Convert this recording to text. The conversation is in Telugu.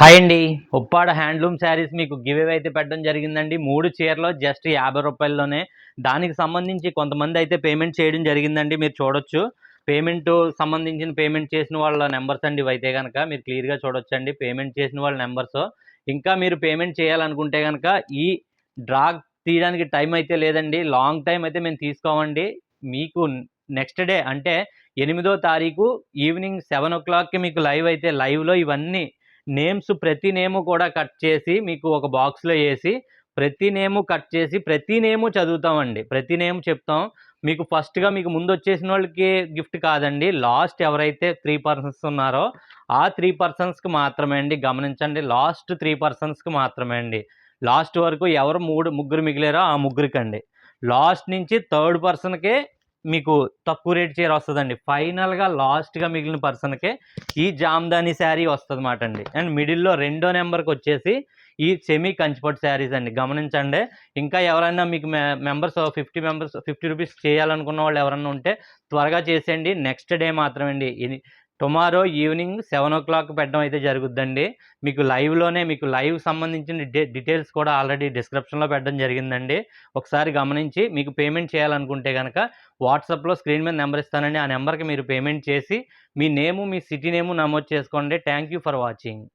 హాయ్ అండి. ఉప్పాడ హ్యాండ్లూమ్ శారీస్ మీకు గివ్ అవే అయితే పెట్టడం జరిగిందండి. మూడు చీరలు జస్ట్ యాభై రూపాయల్లోనే. దానికి సంబంధించి కొంతమంది అయితే పేమెంట్ చేయడం జరిగిందండి. మీరు చూడొచ్చు. పేమెంట్ సంబంధించిన పేమెంట్ చేసిన వాళ్ళ నెంబర్స్ అండి ఇవైతే కనుక మీరు క్లియర్గా చూడొచ్చు అండి పేమెంట్ చేసిన వాళ్ళ నెంబర్స్. ఇంకా మీరు పేమెంట్ చేయాలనుకుంటే కనుక ఈ డ్రా తీయడానికి టైం అయితే లేదండి. లాంగ్ టైం అయితే మేము తీసుకోమండి. మీకు నెక్స్ట్ డే అంటే ఎనిమిదో తారీఖు ఈవినింగ్ సెవెన్ ఓ క్లాక్కి మీకు లైవ్ అయితే లైవ్లో ఇవన్నీ నేమ్స్ ప్రతి నేము కూడా కట్ చేసి మీకు ఒక బాక్స్లో వేసి ప్రతి నేము కట్ చేసి ప్రతి నేము చదువుతామండి. ప్రతి నేమ్ చెప్తాం. మీకు ఫస్ట్గా మీకు ముందు వచ్చేసిన వాళ్ళకి గిఫ్ట్ కాదండి. లాస్ట్ ఎవరైతే త్రీ పర్సన్స్ ఉన్నారో ఆ త్రీ పర్సన్స్కి మాత్రమే అండి. గమనించండి లాస్ట్ త్రీ పర్సన్స్కి మాత్రమే అండి. లాస్ట్ వరకు ఎవరు మూడు ముగ్గురు మిగిలారో ఆ ముగ్గురికండి. లాస్ట్ నుంచి థర్డ్ పర్సన్కే మీకు తక్కువ రేట్ చీర వస్తుందండి. ఫైనల్గా లాస్ట్గా మిగిలిన పర్సన్కే ఈ జామ్దాని శారీ వస్తుంది మాట అండి అండ్ మిడిల్లో రెండో నెంబర్కి వచ్చేసి ఈ సెమీ కంచిపట్టు శారీస్ అండి. గమనించండి. ఇంకా ఎవరైనా మీకు members fifty members fifty rupees చేయాలనుకున్న వాళ్ళు ఎవరైనా ఉంటే త్వరగా చేసేయండి. నెక్స్ట్ డే మాత్రమే అండి. Tomorrow evening seven o'clock పెట్టడం అయితే జరుగుద్దండి. మీకు లైవ్లోనే మీకు లైవ్ సంబంధించిన డి డీటెయిల్స్ కూడా ఆల్రెడీ డిస్క్రిప్షన్లో పెట్టడం జరిగిందండి. ఒకసారి గమనించి మీకు పేమెంట్ చేయాలనుకుంటే కనుక వాట్సాప్లో స్క్రీన్ మీద నెంబర్ ఇస్తానండి. ఆ నెంబర్కి మీరు పేమెంట్ చేసి మీ నేము మీ సిటీ నేము నమోదు చేసుకోండి. Thank you for watching